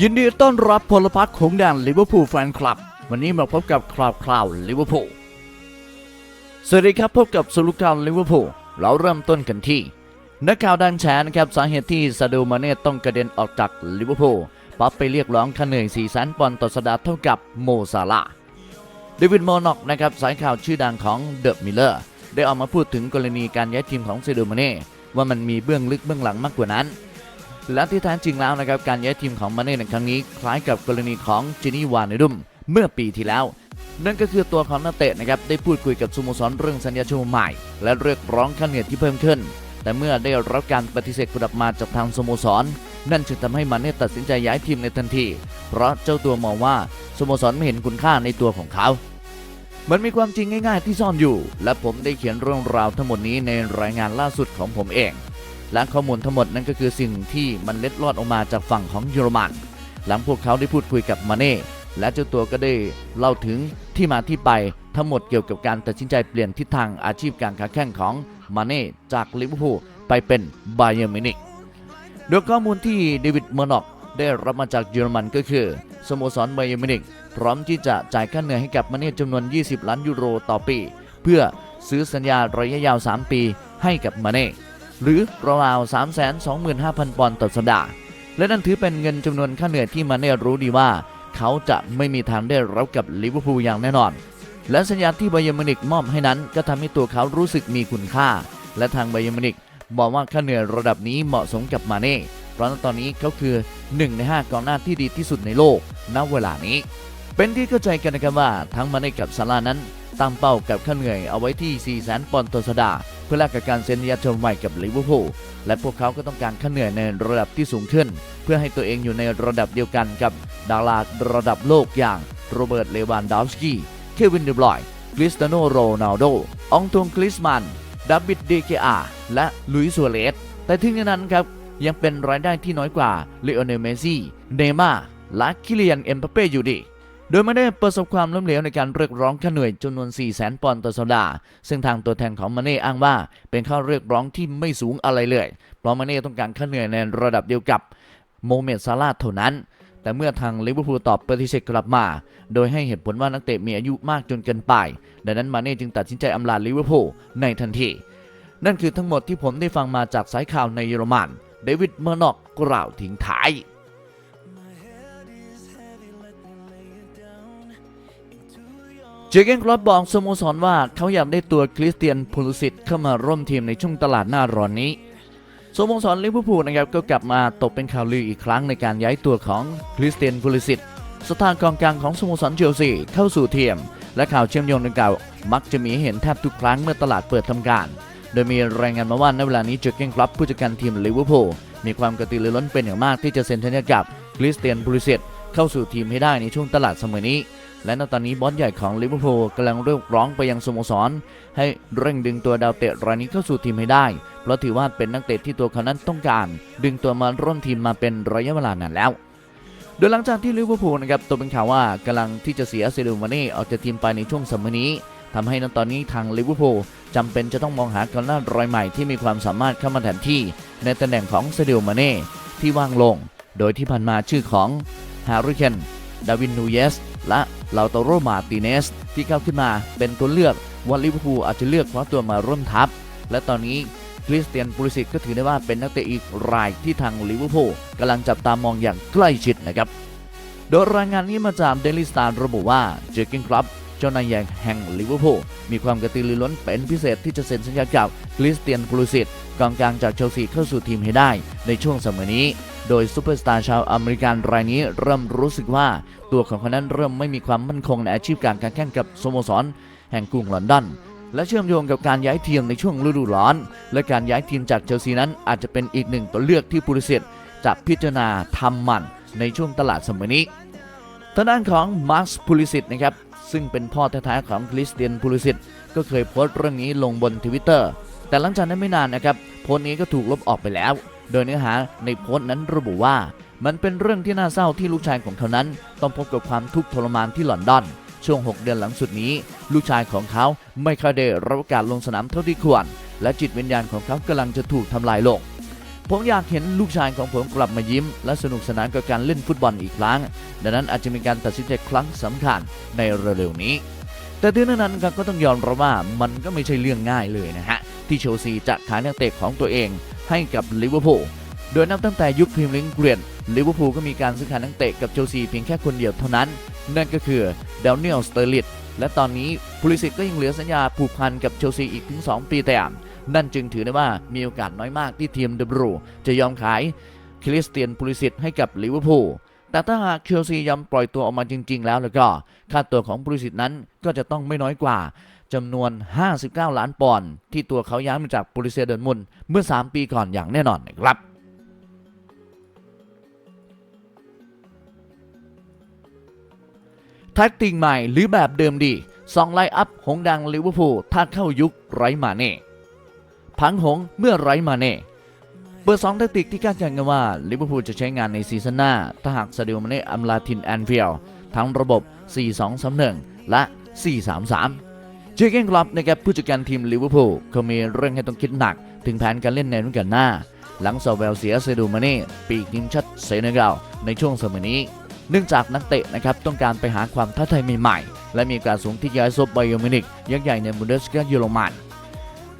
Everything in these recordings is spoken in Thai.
ยินดีต้อนรับพลพรรคของแดนลิเวอร์พูลแฟนคลับ วันนี้มาพบกับคราวคราวลิเวอร์พูลสวัสดีครับพบกับสรุปข่าวลิเวอร์พูลเราเริ่มต้นกันที่ นักข่าวดังแฉนะครับสาเหตุที่ซาดูมาเน่ต้องกระเด็นออกจากลิเวอร์พูลเพราะไปเรียกร้องค่าเหนื่อย4แสนปอนด์ต่อสัปดาห์เท่ากับโมซาลาเดวิดโมนอกนะครับสายข่าวชื่อดังของเดอะมิลเลอร์ได้ออกมาพูดถึงกรณีการย้ายทีมของซาดูมาเน่ว่ามันมีเบื้องลึกเบื้องหลังมากกว่านั้น และที่แท้จริงแล้วนะครับการย้ายทีมของมาเน่ในครั้งนี้คล้ายกับกรณีของจินี่วานดุมเมื่อปีที่แล้ว นั่นก็คือตัวของนักเตะนะครับได้พูดคุยกับสโมสรเรื่องสัญญาชั่วโมงใหม่ และเรียกร้องค่าเหนื่อยที่เพิ่มขึ้น แต่เมื่อได้รับการปฏิเสธกลับมาจากทางสโมสร นั่นจึงทำให้มาเน่ตัดสินใจย้ายทีมในทันที เพราะเจ้าตัวมองว่าสโมสรไม่เห็นคุณค่าในตัวของเขามันมีความจริงง่าย ๆ ที่ซ่อนอยู่ และผมได้เขียนเรื่องราวทั้งหมดนี้ในรายงานล่าสุดของผมเอง และข้อมูลทั้งหมดนั่นก็คือสิ่งที่มันเล็ดลอดออกมาจากฝั่งของเยอรมันหลังพวกเขาได้พูดคุยกับมาเน่และเจ้าตัวก็ได้เล่าถึงที่มาที่ไปทั้งหมดเกี่ยวกับการตัดสินใจเปลี่ยนทิศทางอาชีพการค้าแข่งของมาเน่จากลิเวอร์พูลไปเป็นไบเยอร์มินิกโดยข้อมูลที่เดวิดเมอร์นอกได้รับมาจากเยอรมันก็คือ สโมสรไบเยอร์มินิกพร้อมที่จะจ่ายค่าเหนื่อยให้กับมาเน่จำนวน 20 ล้านยูโรต่อปี เพื่อซื้อสัญญาระยะยาว 3 ปีให้กับมาเน่ หรือราวๆ325,000 ปอนด์ต่อสัปดาห์และนั่นถือเป็นเงินจำนวนค่าเหนื่อยที่มาเน่รู้ดีว่า เขาจะไม่มีทางได้รับกับลิเวอร์พูลอย่างแน่นอน และสัญญาที่ไบเยอร์มินิกมอบให้นั้น ก็ทำให้ตัวเขารู้สึกมีคุณค่า และทางไบเยอร์มินิกบอกว่าค่าเหนื่อยระดับนี้เหมาะสมกับมาเน่เพราะตอนนี้เขาคือ 1 ใน 5กองหน้าที่ดีที่สุดในโลกณเวลานี้ เป็นที่เข้าใจกันนะครับว่าทั้งมาเน่กับซารานั้นตั้งเป้ากับค่าเหนื่อยเอาไว้ที่ 4 0 0 0 0 0 ปอนด์ต่อสัปดาห์ เพื่อแลกกับการเซ็นสัญญาเช่าใหม่กับลิเวอร์พูลและพวกเขาก็ต้องการค่าเหนื่อยในระดับที่สูงขึ้น เพื่อให้ตัวเองอยู่ในระดับเดียวกันกับดาราระดับโลกอย่างโรเบิร์ตเลวานดอฟสกี้เควินเดบรอยน์คริสเตยโนโรนัลโดองตงคริสมันดาบิดเดเกอาและลุยส์ซัวเรสแต่ถึงอย่างนั้นครับยังเป็นรายได้ที่น้อยกว่าเลโอเนลเมซี่เนม่าร์และคิเลียนเอ็มบัปเป้อยู่ดี โดยไม่ได้ประสบความล้มเหลวในการเรียกร้องค่าเหนื่อยจำนวน 4 0 0 0 0 0 ปอนด์ต่อสัปดาห์ ซึ่งทางตัวแทนของมาเน่อ้างว่า เป็นข้อเรียกร้องที่ไม่สูงอะไรเลย เพราะมาเน่ต้องการค่าเหนื่อยในระดับเดียวกับโมเมดซาลาเท่านั้น แต่เมื่อทางลิเวอร์พูลตอบปฏิเสธกลับมา โดยให้เหตุผลว่านักเตะมีอายุมากจนเกินไป ดังนั้นมาเน่จึงตัดสินใจอำลาลิเวอร์พูลในทันที นั่นคือทั้งหมดที่ผมได้ฟังมาจากสายข่าวในเยอรมัน เดวิดเมอร์นอกกล่าวทิ้งท้าย เจเกนคลอปบอกสโมสรว่าเขาอยากได้ตัวคริสเตียนพูลิสิตเข้ามาร่วมทีมในช่วงตลาดหน้าร้อนนี้สโมสรลิเวอร์พูลนะครับก็กลับมาตกเป็นข่าวลืออีกครั้งในการย้ายตัวของคริสเตียนพูลิสิตสถานกองกลางของสโมสรเชลซีเข้าสู่ทีมและข่าวเชื่อมโยงดังกล่าวมักจะมีเห็นแทบทุกครั้งเมื่อตลาดเปิดทำการ โดยมีรายงานมาว่าในเวลานี้เจอเกนคลับผู้จัดการทีมลิเวอร์พูลมีความกระตือรือร้นเป็นอย่างมากที่จะเซ็นสัญญากับคริสเตียนพูลิสิตเข้าสู่ทีมให้ได้ในช่วงตลาดเสมอนี้ และณตอนนี้บอสใหญ่ของลิเวอร์พูลกำลังเรียกร้องไปยังสโมสร ให้เร่งดึงตัวดาวเตะรายนี้เข้าสู่ทีมให้ได้ เพราะถือว่าเป็นนักเตะที่ตัวเขานั้นต้องการ ดึงตัวมาร่วมทีมมาเป็นระยะเวลานานแล้วโดยหลังจากที่ลิเวอร์พูลนะครับตกเป็นข่าวว่ากำลังที่จะเสียเซเลมาน่ออกจากทีมไปในช่วงสัปดาห์นี้ทำให้ณตอนนี้ทางลิเวอร์พูลจำเป็นจะต้องมองหากองหน้ารายใหม่ที่มีความสามารถเข้ามาแทนที่ ในตำแหน่งของเซเดลมาน่ที่ว่างลง โดยที่ผ่านมาชื่อของฮาริเคนดาวินนูเยส และ ลาโตโรมาติเนสที่เข้าขึ้นมาเป็นตัวเลือกว่าลิเวอร์พูลอาจจะเลือกคว้าตัวมาร่วมทัพ และตอนนี้คริสเตียนปูริสิตก็ถือได้ว่าเป็นนักเตะอีกรายที่ทางลิเวอร์พูลกำลังจับตามองอย่างใกล้ชิดนะครับ โดยรายงานนี้มาจากเดลิสตาร์ระบุว่าเจอร์กินครับเจ้านายใหญ่แห่งลิเวอร์พูลมีความกระตือรือร้นเป็นพิเศษที่จะเซ็นสัญญากับคริสเตียนปูริสิตกองกลางจากเชลซีเข้าสู่ทีมให้ได้ในช่วงเสมอนี้ โดยซูเปอร์สตาร์ชาวอเมริกันรายนี้เริ่มรู้สึกว่าตัวของเขานั้นเริ่มไม่มีความมั่นคงในอาชีพการการแข่งกับสโมสร แห่งกรุงลอนดอนและเชื่อมโยงกับการย้ายทีมในช่วงฤดูร้อน และการย้ายทีมจากเชลซีนั้นอาจจะเป็นอีกหนึ่งตัวเลือกที่ปูริสิตจะพิจารณาทำมันในช่วงตลาดสมอนี้ทางด้านของมาร์คพูลิสิตนะครับซึ่งเป็นพ่อแท้ๆของคริสเตียนพูลิสิตก็เคยโพสต์เรื่องนี้ลงบนทวิตเตอร์แต่หลังจากนั้นไม่นานนะครับโพสต์นี้ก็ถูกลบออกไปแล้ว โดยเนื้อหาในโพสต์นั้นระบุว่า มันเป็นเรื่องที่น่าเศร้าที่ลูกชายของเขานั้น ต้องพบกับความทุกข์ทรมานที่ลอนดอน ช่วง 6 เดือนหลังสุดนี้ ลูกชายของเขาไม่ค่อยได้รับกาสลงสนามเท่าที่ควร และจิตวิญญาณของเขากำลังจะถูกทำลายลงผมอยากเห็นลูกชายของผมกลับมายิ้ม และสนุกสนานกับการเล่นฟุตบอลอีกครั้ง ดังนั้นอาจจะมีการตัดสินใจครั้งสำคัญในเร็วๆนี้ แต่ถึงนั้นก็ต้องยอมรับว่ามันก็ไม่ใช่เรื่องง่ายเลยนะฮะ ที่เชลซีจะขายนักเตะของตัวเอง ให้กับลิเวอร์พูล โดยนับตั้งแต่ยุคพรีเมียร์ลีกเกรียนลิเวอร์พูลก็มีการซื้อขายนักเตะกับเชลซีเพียงแค่คนเดียวเท่านั้น นั่นก็คือเดลเนียลสเตอร์ลิตและตอนนี้พูลิสิตก็ยังเหลือสัญญาผูกพันกับเชลซีอีกถึง 2 ปีแต่นั่นจึงถือได้ว่ามีโอกาสน้อยมากที่ทีมเดบรูจะยอมขายคริสเตียนพูลิสิตให้กับลิเวอร์พูลแต่ถ้าหากเชลซียอมปล่อยตัวออกมาจริง ๆ แล้วแล้วก็ค่าตัวของพูลิสิตนั้นก็จะต้องไม่น้อยกว่า จำนวน 59 ล้านปอนด์ที่ตัวเขาย้ายมาจากโปลิเซียเดอร์มุนเมื่อ 3 ปีก่อนอย่างแน่นอนนะครับแท็กติกใหม่หรือแบบเดิมดีสองไลอัพหงดังลิเวอร์พูลถ้าเข้ายุคไร้มาเน่พังหงเมื่อไร้มาเน่เบอร์สองแท็กติกที่คาดการณ์กันว่าลิเวอร์พูลจะใช้งานในซีซั่นหน้า ถ้าหากซาดิโอมาเน่อัมลาทินแอนฟิลทั้งระบบ 4-2-3-1 และ 4-3-3 เจเกนคลับนะครับผู้จัดการทีมลิเวอร์พูลเขามีเรื่องให้ต้องคิดหนัก ถึงแผนการเล่นในรุ่นกันหน้า หลังซาเวลเสียเซดูมาเน่ปีกทีมชาติเซเนกัลในช่วงสมัยนี้ เนื่องจากนักเตะนะครับต้องการไปหาความท้าทายใหม่ๆ และมีการสูงที่ย้ายซบไบโอมินิกยักษ์ใหญ่ในบุนเดสกาเยอรมัน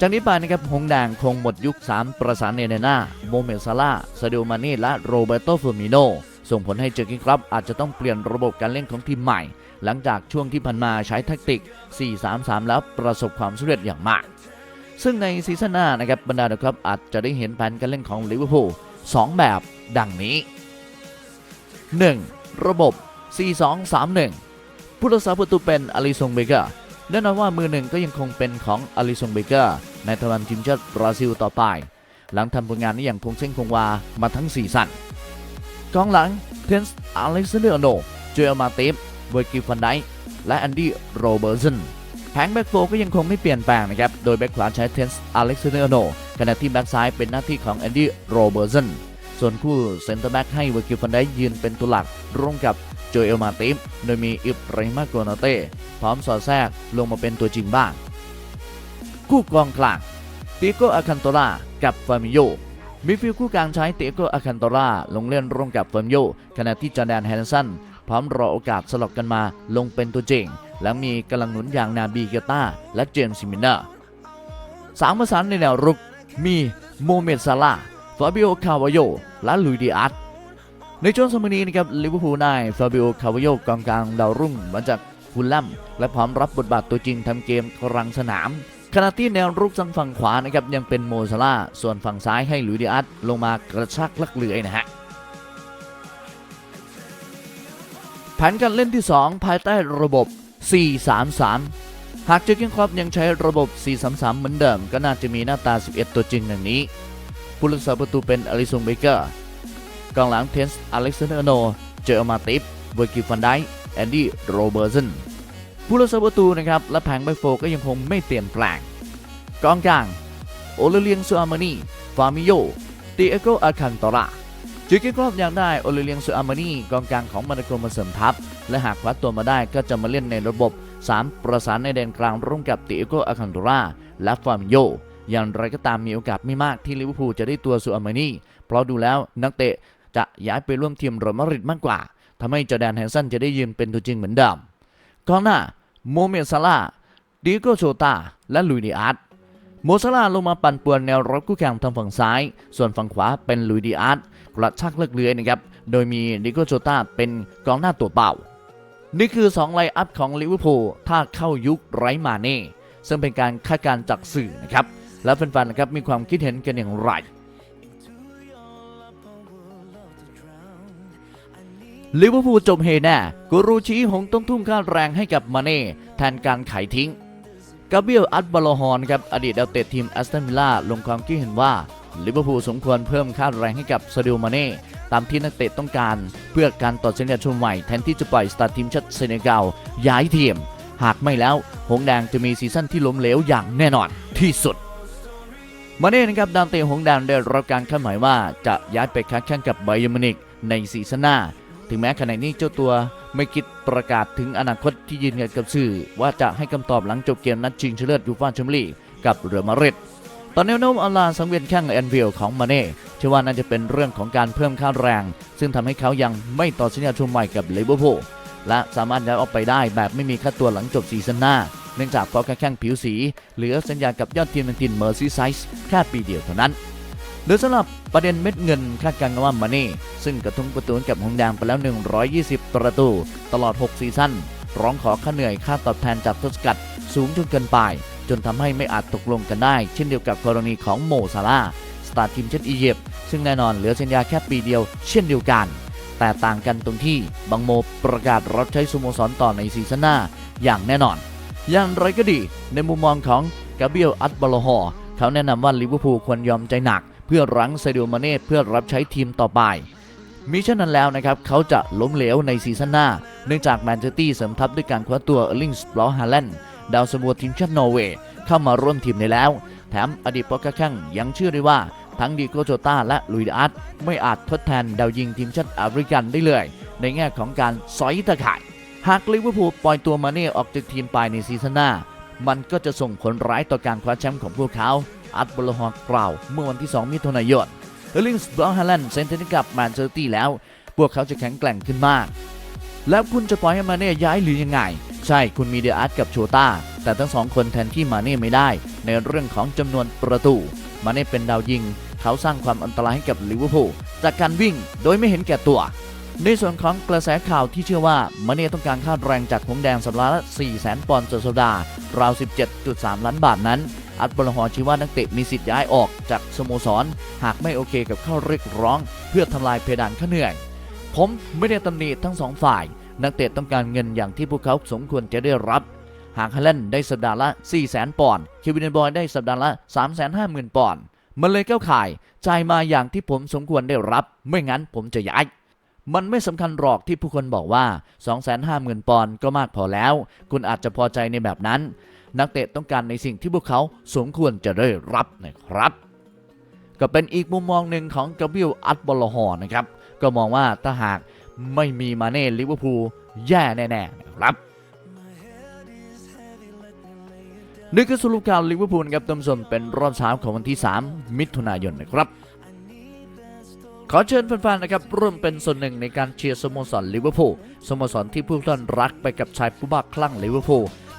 จากนี้ไปนะครับหงแดงคงหมดยุค 3 ประสานเนเนนาโมเมซาลาซาดิโอมานีและโรเบโตเฟอร์มิโนส่งผลให้เจอกินครับอาจจะต้องเปลี่ยนระบบการเล่นของทีมใหม่ หลังจากช่วงที่ผ่านมาใช้แทคติก 4-3-3 แล้วประสบความสำเร็จอย่างมาก ซึ่งในซีซั่นหน้านะครับบรรดานักครับอาจจะได้เห็นแผนการเล่นของลิเวอร์พูล2แบบดังนี้ 1. ระบบ 4-2-3-1 ผู้รักษาประตูเป็นอลิซงเบเกอร์แน่นอนว่ามือหนึ่งก็ยังคงเป็นของอลิซงเบเกอร์ในทวารทีมชาติบราซิลต่อไป หลังทำผลงานนี้อย่างคงเส้นคงวามาทั้ง4สันกองหลังเทนส์อเล็กซานเดอร์โนโจเอลมาติฟ เวอร์กิฟันไดและแอนดี้โรเบอร์สันแผงแบ็กโฟก็ยังคงไม่เปลี่ยนแปลงนะครับ โดยแบ็กขวาใช้เทนส์อเล็กซานเดอร์โนขณะที่แบ็กซ้ายเป็นหน้าที่ของแอนดี้โรเบอร์สันส่วนคู่เซนเตอร์แบ็กให้เวอร์กิฟันไดยืนเป็นตัวหลัก ร่วมกับโจเอลมาติฟโดยมีอิบราฮิมาโกนาเต้พร้อมสอดแทรกลงมาเป็นตัวจริงบ้าง คู่กองกลางติโกอาคันโตรากับฟามิโยมิฟิลคู่กลางใช้ติโกอาคันโตราลงเล่นร่วมกับเฟามิโยขณะที่จอแดนแฮนสัน พร้อมรอโอกาสสลับกันมาลงเป็นตัวจริง และมีกำลังหนุนอย่างนาบีเกต้าและเจมส์ซิมินเนอร์สามประสานในแนวรุกมีโมเมดซาลาฟาบิโอคาวาโยและลุยดิอาร์ตในช่วงสมัยนี้นะครับลิเวอร์พูลได้ฟาบิโอคาวาโยกองกลางดาวรุ่งมาจากฟูลแลมและพร้อมรับบทบาทตัวจริงทำเกมกลางสนาม ขณะที่แนวรุกทางฝั่งขวานะครับยังเป็นโมซาลาส่วนฝั่งซ้ายให้ลุยดิอาร์ตลงมากระชากลักเลือยนะฮะ แผนการเล่นที่ 2 ภายใต้ระบบ 4-3-3 หากเจอร์เกนครอปยังใช้ระบบ 4-3-3 เหมือนเดิม ก็น่าจะมีหน้าตา 11 ตัวจริงดังนี้ผู้รักษาประตูเป็นอลิซงเบเกอร์กองหลังเทนส์อเล็กซานเดอร์โน เจอมาติฟเวอร์กิฟันไดแอนดี้โรเบอร์สันผู้รักษาประตูนะครับและแผงแบ็คโฟก็ยังคงไม่เปลี่ยนแปลงกองกลางโอเลเลียงซูอามานีฟามิโยติเอโกอาคันตอรา จิกิครอบอยากได้โอเลเลียงซูอามานีกองกลางของมานาโกมาเสริมทัพ และหากควัดตัวมาได้ก็จะมาเล่นในระบบ 3 ประสานในแดนกลางร่วมกับติเอโกอาคันตอราและฟามิโยอย่างไรก็ตามมีโอกาสไม่มากที่ลิเวอร์พูลจะได้ตัวซูอามานีเพราะดูแล้วนักเตะจะย้ายไปร่วมทีมเรอัลมาดริดมากกว่าทำให้จอแดนแฮนสันจะได้ยืนเป็นตัวจริงเหมือนเดิมกองหน้าโมเมซาลาดิโกโชตาและลุยดิอาร์ต โมซาลาลงมาปั่นป่วนแนวรับคู่แข่งทางฝั่งซ้าย ส่วนฝั่งขวาเป็นลุยดิอาร์ตกระชักเลือกเลือยนะครับ โดยมีดิโกโชตาเป็นกองหน้าตัวเป่า นี่คือ 2 ไลน์อัพของลิเวอร์พูลถ้าเข้ายุคไร้มาเน่ซึ่งเป็นการคาดการณ์จากสื่อนะครับ แล้วแฟนๆนะครับมีความคิดเห็นกันอย่างไรลิเวอร์พูลจบเฮแน่กูรูชี้หงต้องทุ่มค่าแรงให้กับมาเน่แทนการขายทิ้ง กาเบียลอัตบาลฮอนครับอดีตดาวเตะทีมแอสตันวิลล่าลงความคิดเห็นว่าลิเวอร์พูลสมควรเพิ่มค่าแรงให้กับซาดิโอมาเน่ตามที่นักเตะต้องการ เพื่อการต่อสัญญาชมใหม่แทนที่จะปล่อยสตาร์ทีมชาติเซเนกัลย้ายทีม หากไม่แล้ว หงแดงจะมีซีซั่นที่ล้มเหลวอย่างแน่นอนที่สุดมาเน่นะครับดาวเตะหงแดงได้รับการคาดหมายว่าจะย้ายไปค้าแข่งกับไบเยอร์มินิกในซีซั่นหน้า ถึงแม้ขณะนี้เจ้าตัวไม่คิดประกาศถึงอนาคตที่ยืนยันกับสื่อ ว่าจะให้คำตอบหลังจบเกมนัดชิงชนะเลิศยูฟ่าแชมเปี้ยนลีกกับเรอัลมาดริดตอนแนวโน้มอลาสังเวียนแข้งแอนวิลของมาเน่เชื่อว่าน่าจะเป็นเรื่องของการเพิ่มค่าแรง ซึ่งทำให้เขายังไม่ต่อสัญญาชุมใหม่กับเลเวอร์พูลและสามารถย้ายออกไปได้แบบไม่มีค่าตัวหลังจบซีซั่นหน้า เนื่องจากเพราะแค่แข้งผิวสี เหลือสัญญากับยอดทีมในทีมเมอร์ซีไซส์แค่ปีเดียวเท่านั้นโดยสำหรับประเด็นเม็ดเงินคาดการณ์ว่ามาเน่ ซึ่งกระทุ้งประตูกับหงแดงไปแล้ว 120 ประตู ตลอด 6 ซีซั่นร้องขอค่าเหนื่อยค่าตอบแทนจากทศกัดสูงจนเกินไป จนทำให้ไม่อาจตกลงกันได้ เช่นเดียวกับกรณีของโมซาลาสตาร์ทีมชาติอียิปต์ซึ่งแน่นอนเหลือสัญญาแค่ปีเดียวเช่นเดียวกัน แต่ต่างกันตรงที่บังโมประกาศรับใช้สโมสรต่อในซีซั่นหน้าอย่างแน่นอน อย่างไรก็ดี ในมุมมองของกาเบียลอัตบาลฮอร์เขาแนะนำว่าลิเวอร์พูลควรยอมใจหนัก เพื่อรั้งเซเดียมาเน่เพื่อรับใช้ทีมต่อไป มิฉะนั้นแล้วนะครับเขาจะล้มเหลวในซีซั่นหน้า เนื่องจากแมนเชสเตอร์เสริมทัพด้วยการคว้าตัวเอลิงสปลอฮาแลนด์ดาวซัวทีมชาตินอร์เวย์เข้ามาร่วมทีมได้แล้ว แถมอดีตโปรแข้งยังเชื่อได้ว่าทั้งดีโกโจต้าและลุยดาร์ตไม่อาจทดแทนดาวยิงทีมชาติแอฟริกันได้เลย ในแง่ของการสอยตะข่าย หากลิเวอร์พูลปล่อยตัวมาเน่ออกจากทีมไปในซีซั่นหน้า มันก็จะส่งผลร้ายต่อการคว้าแชมป์ของพวกเขา อัดบลฮอกกล่าว เมื่อวันที่ 2 มิถุนายน เอลิงส์บรอฮาแลนเซ็นเตอร์กับแมนเชสเตอร์แล้ว พวกเขาจะแข็งแกร่งขึ้นมาก แล้วคุณจะปล่อยให้มาเน่ย้ายหรือยังไง ใช่คุณมีเดอาร์ตกับโชต้าแต่ทั้งสองคนแทนที่มาเน่ไม่ได้ ในเรื่องของจำนวนประตู มาเน่เป็นดาวยิง เขาสร้างความอันตรายให้กับลิเวอร์พูลจากการวิ่งโดยไม่เห็นแก่ตัวในส่วนของกระแสข่าวที่เชื่อว่ามาเน่ต้องการค่าแรงจากหงแดงสัปดาห์ละ4 0 0 0 0 0ปอนด์ต่อสัปดาห์ราว 17.3 ล้านบาทนั้น อัตบลฮอร์ชี้ว่านักเตะมีสิทธิ์ย้ายออกจากสโมสร หากไม่โอเคกับข้อเรียกร้อง เพื่อทำลายเพดานค่าเหนื่อย ผมไม่ได้ตำหนิทั้งสองฝ่าย นักเตะต้องการเงินอย่างที่พวกเขาสมควรจะได้รับหากฮาแลนได้สัปดาห์ละ 4 0 0 0 0 0 ปอนด์ เควินเดนบอยได้สัปดาห์ละ 350,000 ปอนด์ มันเลยเข้าข่าย จ่ายมาอย่างที่ผมสมควรได้รับ ไม่งั้นผมจะย้าย มันไม่สำคัญหรอกที่ผู้คนบอกว่า 250,000 ปอนด์ก็มากพอแล้ว คุณอาจจะพอใจในแบบนั้น นักเตะต้องการในสิ่งที่พวกเขาสมควรจะได้รับนะครับ ก็เป็นอีกมุมมองหนึ่งของกาบิลอัตบอลฮอร์นะครับ ก็มองว่าถ้าหากไม่มีมาเน่ลิเวอร์พูลแย่แน่ๆนะครับนี่คือสรุปข่าวลิเวอร์พูลครับท่านผู้ชมเป็นรอบเช้าของวันที่ 3 มิถุนายนนะครับ ขอเชิญแฟนๆนะครับร่วมเป็นส่วนหนึ่งในการเชียร์สโมสรลิเวอร์พูลสโมสรที่ผู้ท่านรักไปกับชายผู้บ้าคลั่งลิเวอร์พูล